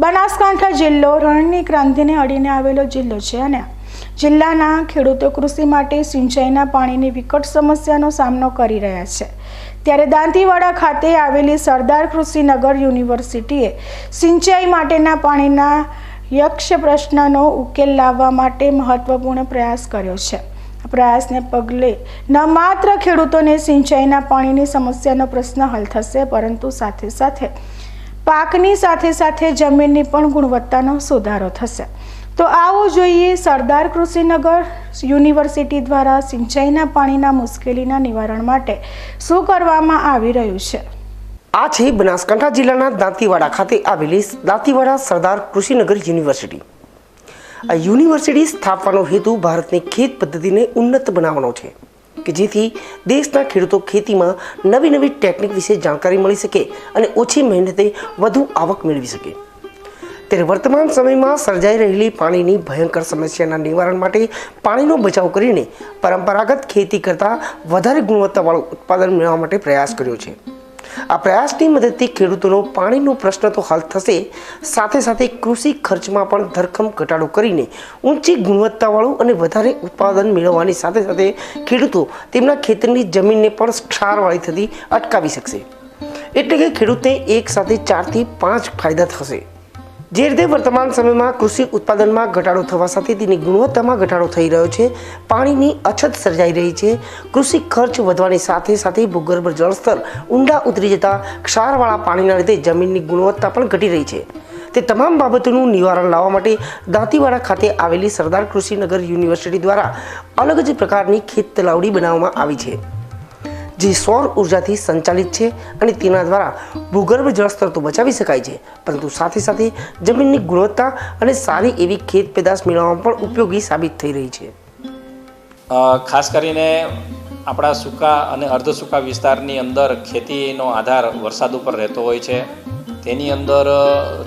બનાસકાંઠા જિલ્લો રણની ક્રાંતિને અડીને આવેલો જિલ્લો છે અને જિલ્લાના ખેડૂતો કૃષિ માટે સિંચાઈના પાણીની વિકટ સમસ્યાનો સામનો કરી રહ્યા છે. ત્યારે દાંતીવાડા ખાતે આવેલી સરદાર કૃષિનગર યુનિવર્સિટીએ સિંચાઈ માટેના પાણીના યક્ષ પ્રશ્નનો ઉકેલ લાવવા માટે મહત્વપૂર્ણ પ્રયાસ કર્યો છે. પ્રયાસને પગલે ન માત્ર ખેડૂતોને સિંચાઈના પાણીની સમસ્યાનો પ્રશ્ન હલ થશે, પરંતુ સાથે સાથે પાકની સાથે સાથે જમીનની પણ ગુણવત્તાનો સુધારો થશે. તો આવો જોઈએ સરદાર કૃષિનગર યુનિવર્સિટી દ્વારા સિંચાઈના પાણીના મુશ્કેલીના નિવારણ માટે શું કરવામાં આવી રહ્યું છે? આ છે બનાસકાંઠા જિલ્લાના દાંતીવાડા ખાતે આવેલી દાંતીવાડા સરદાર કૃષિનગર યુનિવર્સિટી. આ યુનિવર્સિટી સ્થાપવાનો હેતુ ભારતની ખેત પદ્ધતિને ઉન્નત બનાવવાનો છે. કે જેથી દેશના ખેડૂતો ખેતીમાં નવી નવી ટેકનિક વિશે જાણકારી મળી શકે અને ઓછી મહેનતે વધુ આવક મેળવી શકે. ત્યારે વર્તમાન સમયમાં સર્જાઈ રહેલી પાણીની ભયંકર સમસ્યાના નિવારણ માટે પાણીનો બચાવ કરીને પરંપરાગત ખેતી કરતાં વધારે ગુણવત્તાવાળું ઉત્પાદન મેળવવા માટે પ્રયાસ કર્યો છે. આ પ્રયાસની મદદથી ખેડૂતોનો પાણીનો પ્રશ્ન તો હલ થશે. સાથે સાથે કૃષિ ખર્ચમાં પણ ધરખમ ઘટાડો કરીને ઊંચી ગુણવત્તાવાળું અને વધારે ઉત્પાદન મેળવવાની સાથે સાથે ખેડૂતો તેમના ખેતરની જમીનને પણ ક્ષારવાળી થતી અટકાવી શકશે. એટલે કે ખેડૂતને એક સાથે ચારથી પાંચ ફાયદા થશે. જે રીતે વર્તમાન સમયમાં કૃષિ ઉત્પાદનમાં ઘટાડો થવા સાથે તેની ગુણવત્તામાં ઘટાડો થઈ રહ્યો છે, પાણીની અછત સર્જાઈ રહી છે. કૃષિ ખર્ચ વધવાની સાથે સાથે ભૂગર્ભ જળસ્તર ઊંડા ઉતરી જતા ક્ષારવાળા પાણીના લીધે જમીનની ગુણવત્તા પણ ઘટી રહી છે. તે તમામ બાબતોનું નિવારણ લાવવા માટે દાંતીવાડા ખાતે આવેલી સરદાર કૃષિનગર યુનિવર્સિટી દ્વારા અલગ જ પ્રકારની ખેત તલાવડી બનાવવામાં આવી છે. જે સૌર ઉર્જાથી સંચાલિત છે અને તેના દ્વારા ભૂગર્ભ જળસ્તર તો બચાવી શકાય છે, પરંતુ સાથે સાથે જમીનની ગુણવત્તા અને સારી એવી ખેત પેદાશ મેળવવામાં પણ ઉપયોગી સાબિત થઈ રહી છે. ખાસ કરીને આપણા સૂકા અને અર્ધ સૂકા વિસ્તારની અંદર ખેતીનો આધાર વરસાદ ઉપર રહેતો હોય છે. તેની અંદર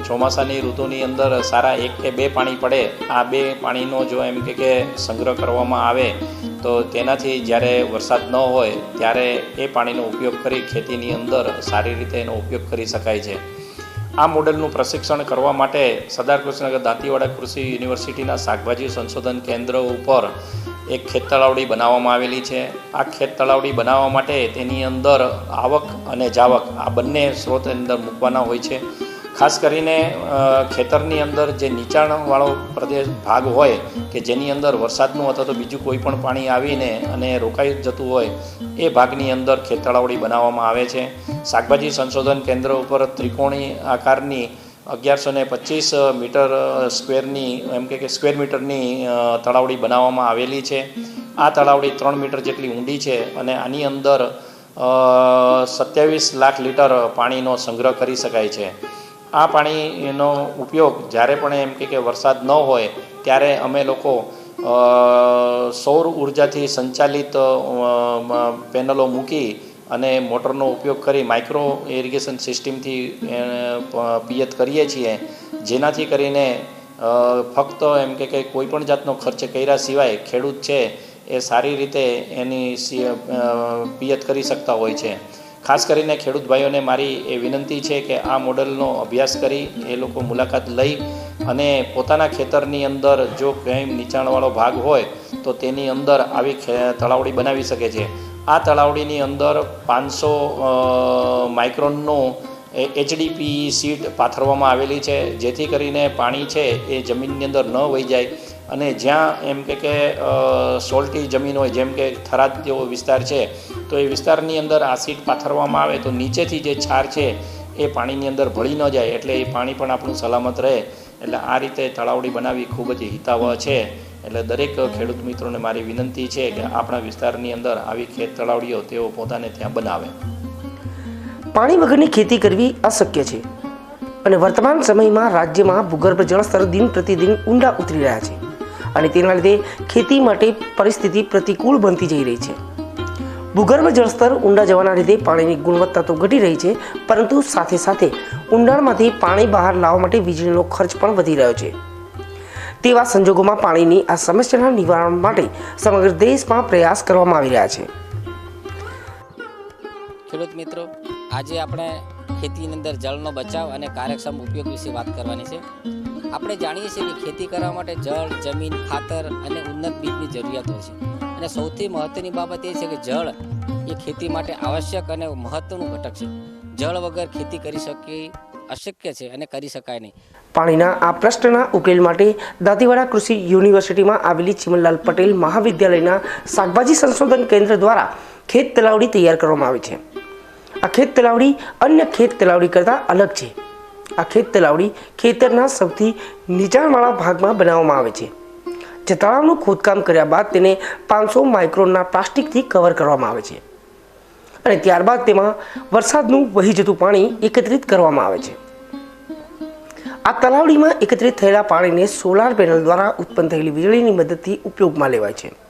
ચોમાસાની ઋતુની અંદર સારા એક કે બે પાણી પડે. આ બે પાણીનો જો એમ કે સંગ્રહ કરવામાં આવે તો તેનાથી જ્યારે વરસાદ ન હોય, ત્યારે એ પાણીનો ઉપયોગ કરી ખેતીની અંદર સારી રીતે એનો ઉપયોગ કરી શકાય છે. આ મોડેલનું પ્રશિક્ષણ કરવા માટે સરદાર કૃષ્ણનગર દાંતીવાડા કૃષિ યુનિવર્સિટીના શાકભાજી સંશોધન કેન્દ્ર ઉપર એક ખેત તળાવડી બનાવવામાં આવેલી છે. આ ખેત તળાવડી બનાવવા માટે તેની અંદર આવક અને જાવક આ બંને સ્ત્રોત અંદર મૂકવાના હોય છે. ખાસ કરીને ખેતરની અંદર જે નીચાણવાળો પ્રદેશ ભાગ હોય કે જેની અંદર વરસાદનું અથવા તો બીજું કોઈ પણ પાણી આવીને અને રોકાઈ જતું હોય, એ ભાગની અંદર ખેત તળાવડી બનાવવામાં આવે છે. શાકભાજી સંશોધન કેન્દ્ર ઉપર ત્રિકોણી આકારની અગિયારસો ને પચીસ મીટર સ્ક્વેરની, એમ કે સ્ક્વેર મીટરની તળાવડી બનાવવામાં આવેલી છે. આ તળાવડી ત્રણ મીટર જેટલી ઊંડી છે અને આની અંદર સત્યાવીસ લાખ લીટર પાણીનો સંગ્રહ કરી શકાય છે. આ પાણીનો ઉપયોગ જ્યારે પણ એમ કે વરસાદ ન હોય, ત્યારે અમે લોકો સૌર ઉર્જાથી સંચાલિત પેનલો મૂકી અને મોટરનો ઉપયોગ કરી માઇક્રો ઇરિગેશન સિસ્ટમથી પિયત કરીએ છીએ. જેનાથી કરીને ફક્ત એમ કે કે કોઈ પણ જાતનો ખર્ચ કર્યા સિવાય ખેડૂત છે એ સારી રીતે એની પિયત કરી શકતા હોય છે. ખાસ કરીને ખેડૂત ભાઈઓને મારી એ વિનંતી છે કે આ મોડલનો અભ્યાસ કરી એ લોકો મુલાકાત લઈ અને પોતાના ખેતરની અંદર જો કંઈ નીચાણવાળો ભાગ હોય તો તેની અંદર આવી તળાવડી બનાવી શકે છે. આ તળાવડીની અંદર પાંચસો માઇક્રોનનું એચડીપી સીટ પાથરવામાં આવેલી છે, જેથી કરીને પાણી છે એ જમીનની અંદર ન વહી જાય. અને જ્યાં એમ કે કે સોલ્ટી જમીન હોય, જેમ કે થરાદ જેવો વિસ્તાર છે, તો એ વિસ્તારની અંદર આ સીટ પાથરવામાં આવે તો નીચેથી જે છાર છે એ પાણીની અંદર ભળી ન જાય, એટલે એ પાણી પણ આપણું સલામત રહે. એટલે આ રીતે તળાવડી બનાવવી ખૂબ જ હિતાવહ છે. એટલે દરેક ખેડૂત મિત્રોને મારી વિનંતી છે કે આપણા વિસ્તારની અંદર આવી ખેત તળાવડીઓ તેઓ પોતાને ત્યાં બનાવે. પાણી વગરની ખેતી કરવી અશક્ય છે. અને વર્તમાન સમયમાં રાજ્યમાં ભૂગર્ભ જળસ્તર દિન પ્રતિદિન ઊંડા ઉતરી રહ્યા છે. અને તેના લીધે ખેતી માટે પરિસ્થિતિ પ્રતિકૂળ બનતી જઈ રહી છે. ભૂગર્ભ જળસ્તર ઊંડા જવાના લીધે પાણીની ગુણવત્તા તો ઘટી રહી છે, પરંતુ સાથે સાથે ઊંડાણમાંથી પાણી બહાર લાવવા માટે વીજળીનો ખર્ચ પણ વધી રહ્યો છે. તેવા સંજોગોમાં પાણીની આ સમસ્યાના નિવારણ માટે સમગ્ર દેશમાં પ્રયાસ કરવામાં આવી રહ્યા છે. ખેડૂત મિત્રો આજે આપણે ખેતીની અંદર જળનો બચાવ અને કાર્યક્ષમ ઉપયોગ વિશે વાત કરવાની છે. આપણે જાણીએ છીએ કે ખેતી કરવા માટે જળ, જમીન, ખાતર અને ઉન્નત બીજની જરૂરિયાત હોય છે. અને સૌથી મહત્ત્વની બાબત એ છે કે જળ એ ખેતી માટે આવશ્યક અને મહત્ત્વનું ઘટક છે. જળ વગર ખેતી કરી શકી અશક્ય છે અને કરી શકાય નહીં. પાણીના આ પ્રશ્નના ઉકેલ માટે દાંતીવાડા કૃષિ યુનિવર્સિટીમાં આવેલી ચિમનલાલ પટેલ મહાવિદ્યાલયના શાકભાજી સંશોધન કેન્દ્ર દ્વારા ખેત તલાવડી તૈયાર કરવામાં આવી છે. આ ખેત તલાવડી અન્ય ખેત તલાવડી કરતાં અલગ છે. આ ખેત તલાવડી ખેતરના સૌથી નીચાણવાળા ભાગમાં બનાવવામાં આવે છે. જે તળાવનું ખોદકામ કર્યા બાદ તેને પાંચસો માઇક્રોનના પ્લાસ્ટિકથી કવર કરવામાં આવે છે. અને ત્યારબાદ તેમાં વરસાદનું વહી જતું પાણી એકત્રિત કરવામાં આવે છે. આ તલાવડીમાં એકત્રિત થયેલા પાણીને સોલાર પેનલ દ્વારા ઉત્પન્ન થયેલી વીજળીની મદદથી ઉપયોગમાં લેવાય છે.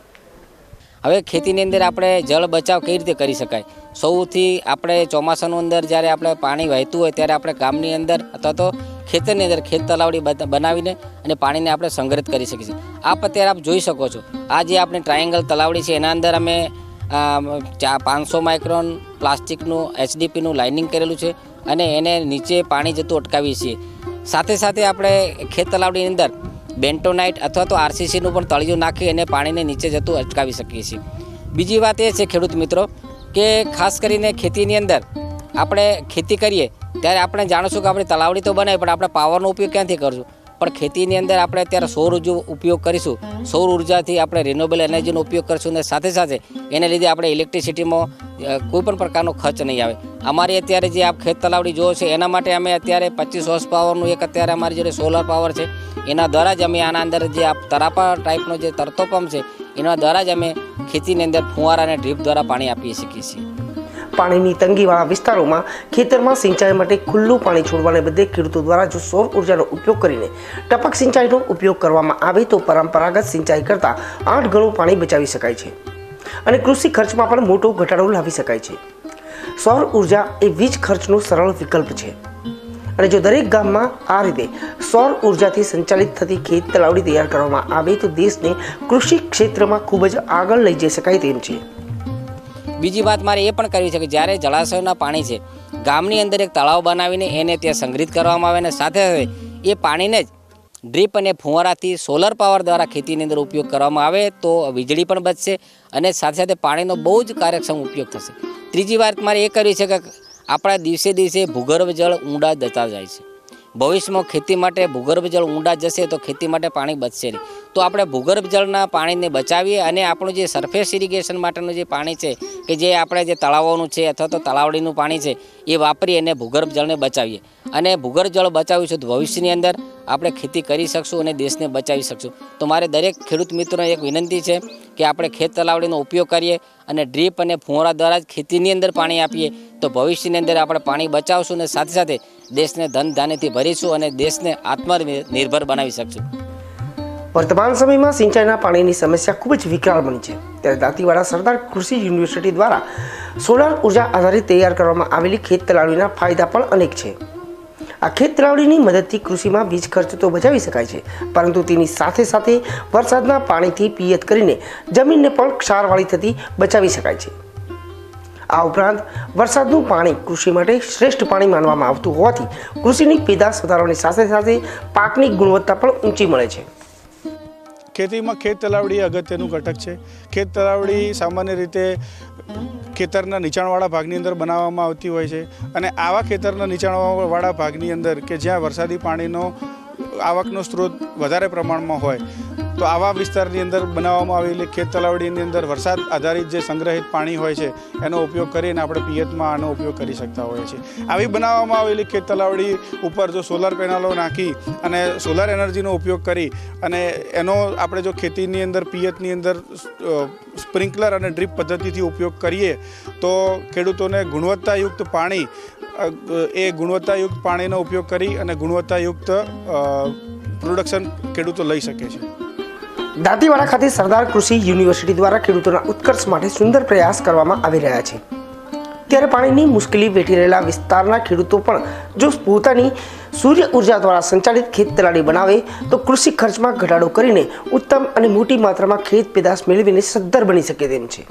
હવે ખેતીની અંદર આપણે જળ બચાવ કઈ રીતે કરી શકાય? સૌથી આપણે ચોમાસાનું અંદર જ્યારે આપણે પાણી વહેતું હોય ત્યારે આપણે ગામની અંદર અથવા તો ખેતરની અંદર ખેત તલાવડી બનાવીને અને પાણીને આપણે સંગ્રહિત કરી શકીએ છીએ. આપ અત્યારે આપ જોઈ શકો છો, આ જે આપણે ટ્રાયેંગલ તલાવડી છે એના અંદર અમે ચા, પાંચસો માઇક્રોન પ્લાસ્ટિકનું, એચડીપીનું લાઇનિંગ કરેલું છે અને એને નીચે પાણી જતું અટકાવીએ છીએ. સાથે સાથે આપણે ખેત તલાવડીની અંદર બેન્ટોનાઇટ અથવા તો આરસીસીનું પણ તળિયું નાખી અને પાણીને નીચે જતું અટકાવી શકીએ છીએ. બીજી વાત એ છે, ખેડૂત મિત્રો, કે ખાસ કરીને ખેતીની અંદર આપણે ખેતી કરીએ, ત્યારે આપણે જાણીશું કે આપણે તલાવડી તો બનાવી, પણ આપણે પાવરનો ઉપયોગ ક્યાંથી કરશું? પણ ખેતીની અંદર આપણે અત્યારે સૌર ઊર્જા ઉપયોગ કરીશું. સૌર ઉર્જાથી આપણે રિન્યુએબલ એનર્જીનો ઉપયોગ કરીશું અને સાથે સાથે એને લીધે આપણે ઇલેક્ટ્રિસિટીમાં કોઈપણ કોઈ પણ પ્રકારનો ખર્ચ નહીં આવે. અમારી અત્યારે જે આપ ખેત તલાવડી જોવો છે, એના માટે અમે અત્યારે પચીસ હોર્સ પાવરનું એક અત્યારે અમારી જોડે સોલર પાવર છે. એના દ્વારા જ અમે આના અંદર જે આ તરાપા ટાઈપનો જે તરતો પંપ છે, એના દ્વારા જ અમે ખેતીની અંદર ફુવારા અને ડ્રીપ દ્વારા પાણી આપી શકીએ છીએ. પાણીની તંગીવાળા વિસ્તારોમાં ખેતરમાં સિંચાઈ માટે ખુલ્લું પાણી છોડવાને બદલે ખેડૂતો દ્વારા જો સૌર ઉર્જાનો ઉપયોગ કરીને ટપક સિંચાઈનો ઉપયોગ કરવામાં આવે તો પરંપરાગત સિંચાઈ કરતાં આઠ ગણું પાણી બચાવી શકાય છે. અને કૃષિ ખર્ચમાં પણ મોટો ઘટાડો લાવી શકાય છે. સૌર ઊર્જા એ વીજ ખર્ચનો સરળ વિકલ્પ છે. અને જો દરેક ગામમાં આ રીતે સૌર ઉર્જાથી સંચાલિત થતી ખેત તલાવડી તૈયાર કરવામાં આવે તો દેશને કૃષિ ક્ષેત્રમાં ખૂબ જ આગળ લઈ જઈ શકાય તેમ છે. બીજી વાત મારે એ પણ કરવી છે કે જ્યારે જળાશયોના પાણી છે, ગામની અંદર એક તળાવ બનાવીને એને ત્યાં સંગ્રહિત કરવામાં આવે અને સાથે સાથે એ પાણીને જ ડ્રીપ અને ફુવારાથી સોલર પાવર દ્વારા ખેતીની અંદર ઉપયોગ કરવામાં આવે તો વીજળી પણ બચશે અને સાથે સાથે પાણીનો બહુ જ કાર્યક્ષમ ઉપયોગ થશે. ત્રીજી વાત મારે એ કરવી છે કે આપણા દિવસે દિવસે ભૂગર્ભ જળ ઊંડા જતા જાય છે. ભવિષ્યમાં ખેતી માટે ભૂગર્ભ જળ ઊંડા જશે તો ખેતી માટે પાણી બચશે નહીં. તો આપણે ભૂગર્ભ જળના પાણીને બચાવીએ અને આપણું જે સરફેસ ઇરિગેશન માટેનું જે પાણી છે કે જે આપણે જે તળાવોનું છે અથવા તો તળાવડીનું પાણી છે, એ વાપરી અને ભૂગર્ભ જળને બચાવીએ. અને ભૂગર્ભ જળ બચાવીશું તો ભવિષ્યની અંદર આપણે ખેતી કરી શકશું અને દેશને બચાવી શકશું. તો મારે દરેક ખેડૂત મિત્રોને એક વિનંતી છે કે આપણે ખેત તલાવડીનો ઉપયોગ કરીએ અને ડ્રીપ અને ફુવારા દ્વારા જ ખેતીની અંદર પાણી આપીએ. તો ભવિષ્યની અંદર આપણે પાણી બચાવશું અને સાથે સાથે દેશને ધન ધાન્યથી ભરીશું અને દેશને આત્મનિર્ભર બનાવી શકશું. વર્તમાન સમયમાં સિંચાઈના પાણીની સમસ્યા ખૂબ જ વિકરાળ બની છે. ત્યારે દાંતીવાડા સરદાર કૃષિ યુનિવર્સિટી દ્વારા સોલાર ઊર્જા આધારિત તૈયાર કરવામાં આવેલી ખેત તલાવડીના ફાયદા પણ અનેક છે. આ ખેત તલાવડીની મદદથી કૃષિમાં વીજ ખર્ચ તો બચાવી શકાય છે, પરંતુ તેની સાથે સાથે વરસાદના પાણીથી પિયત કરીને જમીનને પણ ક્ષારવાળી થતી બચાવી શકાય છે. આ ઉપરાંત વરસાદનું પાણી કૃષિ માટે શ્રેષ્ઠ પાણી માનવામાં આવતું હોવાથી કૃષિની પેદાશ વધારવાની સાથે સાથે પાકની ગુણવત્તા પણ ઊંચી મળે છે. ખેતીમાં ખેત તલાવડી અગત્યનું ઘટક છે. ખેત તલાવડી સામાન્ય રીતે ખેતરના નીચાણવાળા ભાગની અંદર બનાવવામાં આવતી હોય છે અને આવા ખેતરના નીચાણવાળા ભાગની અંદર કે જ્યાં વરસાદી પાણીનો, આવકનો સ્ત્રોત વધારે પ્રમાણમાં હોય તો આવા વિસ્તારની અંદર બનાવવામાં આવેલી ખેત તલાવડીની અંદર વરસાદ આધારિત જે સંગ્રહિત પાણી હોય છે, એનો ઉપયોગ કરીને આપણે પિયતમાં આનો ઉપયોગ કરી શકતા હોઈએ છીએ. આવી બનાવવામાં આવેલી ખેત તલાવડી ઉપર જો સોલાર પેનલો નાખી અને સોલાર એનર્જીનો ઉપયોગ કરી અને એનો આપણે જો ખેતીની અંદર, પિયતની અંદર સ્પ્રિંકલર અને ડ્રીપ પદ્ધતિથી ઉપયોગ કરીએ, તો ખેડૂતોને ગુણવત્તાયુક્ત પાણી એ ગુણવત્તાયુક્ત પાણીનો ઉપયોગ કરી અને ગુણવત્તાયુક્ત પ્રોડક્શન ખેડૂતો લઈ શકે છે. દાંતીવાડા ખાતે સરદાર કૃષિ યુનિવર્સિટી દ્વારા ખેડૂતોના ઉત્કર્ષ માટે સુંદર પ્રયાસ કરવામાં આવી રહ્યા છે. ત્યારે પાણીની મુશ્કેલી વેઠી રહેલા વિસ્તારના ખેડૂતો પણ જો પોતાની સૂર્ય ઊર્જા દ્વારા સંચાલિત ખેત તલાડી બનાવે તો કૃષિ ખર્ચમાં ઘટાડો કરીને ઉત્તમ અને મોટી માત્રામાં ખેત પેદાશ મેળવીને સદ્ધર બની શકે તેમ છે.